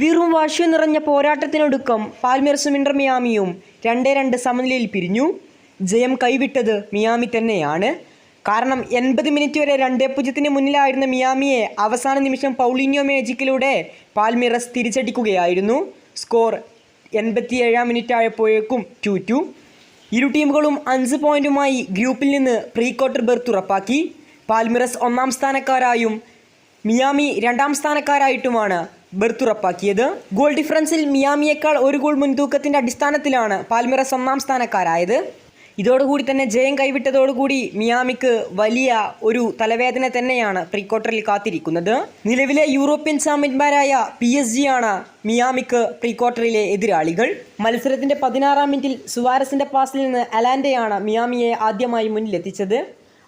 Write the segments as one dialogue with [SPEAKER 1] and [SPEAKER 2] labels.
[SPEAKER 1] വീറും വാശിയും നിറഞ്ഞ പോരാട്ടത്തിനൊടുക്കം പാൽമിയർസും ഇന്റർ മിയാമിയും രണ്ടേ രണ്ട് സമനിലയിൽ പിരിഞ്ഞു. ജയം കൈവിട്ടത് മിയാമി തന്നെയാണ്. കാരണം എൺപത് മിനിറ്റ് വരെ രണ്ടേ പൂജ്യത്തിന് മുന്നിലായിരുന്ന മിയാമിയെ അവസാന നിമിഷം പൗളിനിയോ മേജിക്കിലൂടെ പാൽമിറസ് തിരിച്ചടിക്കുകയായിരുന്നു. സ്കോർ എൺപത്തിയേഴാം മിനിറ്റ് ആയപ്പോഴേക്കും ടു ടു ഇരു ടീമുകളും അഞ്ച് പോയിന്റുമായി ഗ്രൂപ്പിൽ നിന്ന് പ്രീ ക്വാർട്ടർ ബെർത്ത് ഉറപ്പാക്കി. പാൽമിറസ് ഒന്നാം സ്ഥാനക്കാരായും മിയാമി രണ്ടാം സ്ഥാനക്കാരായിട്ടുമാണ് ബെർത്ത് ഉറപ്പാക്കിയത് ഗോൾ ഡിഫറൻസിൽ മിയാമിയേക്കാൾ ഒരു ഗോൾ മുൻതൂക്കത്തിന്റെ അടിസ്ഥാനത്തിലാണ് പാൽമിറ ഒന്നാം സ്ഥാനക്കാരായത്. ഇതോടുകൂടി തന്നെ ജയം കൈവിട്ടതോടുകൂടി മിയാമിക്ക് വലിയ ഒരു തലവേദന തന്നെയാണ് പ്രീക്വാർട്ടറിൽ കാത്തിരിക്കുന്നത്. നിലവിലെ യൂറോപ്യൻ ചാമ്പ്യന്മാരായ പി എസ് ജി ആണ് മിയാമിക്ക് പ്രീക്വാർട്ടറിലെ എതിരാളികൾ. മത്സരത്തിന്റെ പതിനാറാം മിനിറ്റിൽ സുവാരസിന്റെ പാസിൽ നിന്ന് അലാൻഡയാണ് മിയാമിയെ ആദ്യമായി മുന്നിലെത്തിച്ചത്.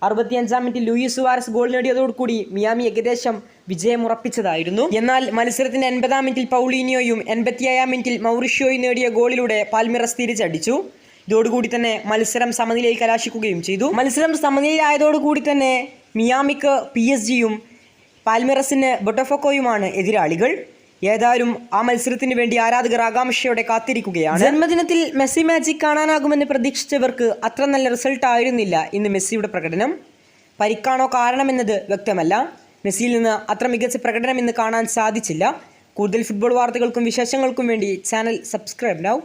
[SPEAKER 1] അറുപത്തിയഞ്ചാം മിനിറ്റ് ലൂയിസ് സുവാരസ് ഗോൾ നേടിയതോടുകൂടി മിയാമി ഏകദേശം വിജയം ഉറപ്പിച്ചതായിരുന്നു. എന്നാൽ മത്സരത്തിന്റെ എൺപതാം മിനിറ്റിൽ പൗളീനിയോയും എൺപത്തിയേഴാം മിനിറ്റിൽ മൗറിഷ്യോയും നേടിയ ഗോളിലൂടെ പാൽമിറസ് തിരിച്ചടിച്ചു. ഇതോടുകൂടി തന്നെ മത്സരം സമനിലയിൽ കലാശിക്കുകയും ചെയ്തു. മത്സരം സമനിലയിലായതോടുകൂടി തന്നെ മിയാമിക്ക് പി എസ് ജിയും പാൽമിറസിന് ബൊട്ടഫോക്കോയുമാണ് എതിരാളികൾ. ഏതായാലും ആ മത്സരത്തിന് വേണ്ടി ആരാധകർ ആകാംക്ഷയോടെ കാത്തിരിക്കുകയാണ്. ജന്മദിനത്തിൽ മെസ്സി മാജിക് കാണാനാകുമെന്ന് പ്രതീക്ഷിച്ചവർക്ക് അത്ര നല്ല റിസൾട്ട് ആയിരുന്നില്ല ഇന്ന് മെസ്സിയുടെ പ്രകടനം. പരിക്കാണോ കാരണമെന്നത് വ്യക്തമല്ല. മെസ്സിയിൽ നിന്ന് അത്ര മികച്ച പ്രകടനം ഇന്ന് കാണാൻ സാധിച്ചില്ല. കൂടുതൽ ഫുട്ബോൾ വാർത്തകൾക്കും വിശേഷങ്ങൾക്കും വേണ്ടി ചാനൽ സബ്സ്ക്രൈബ് ആവും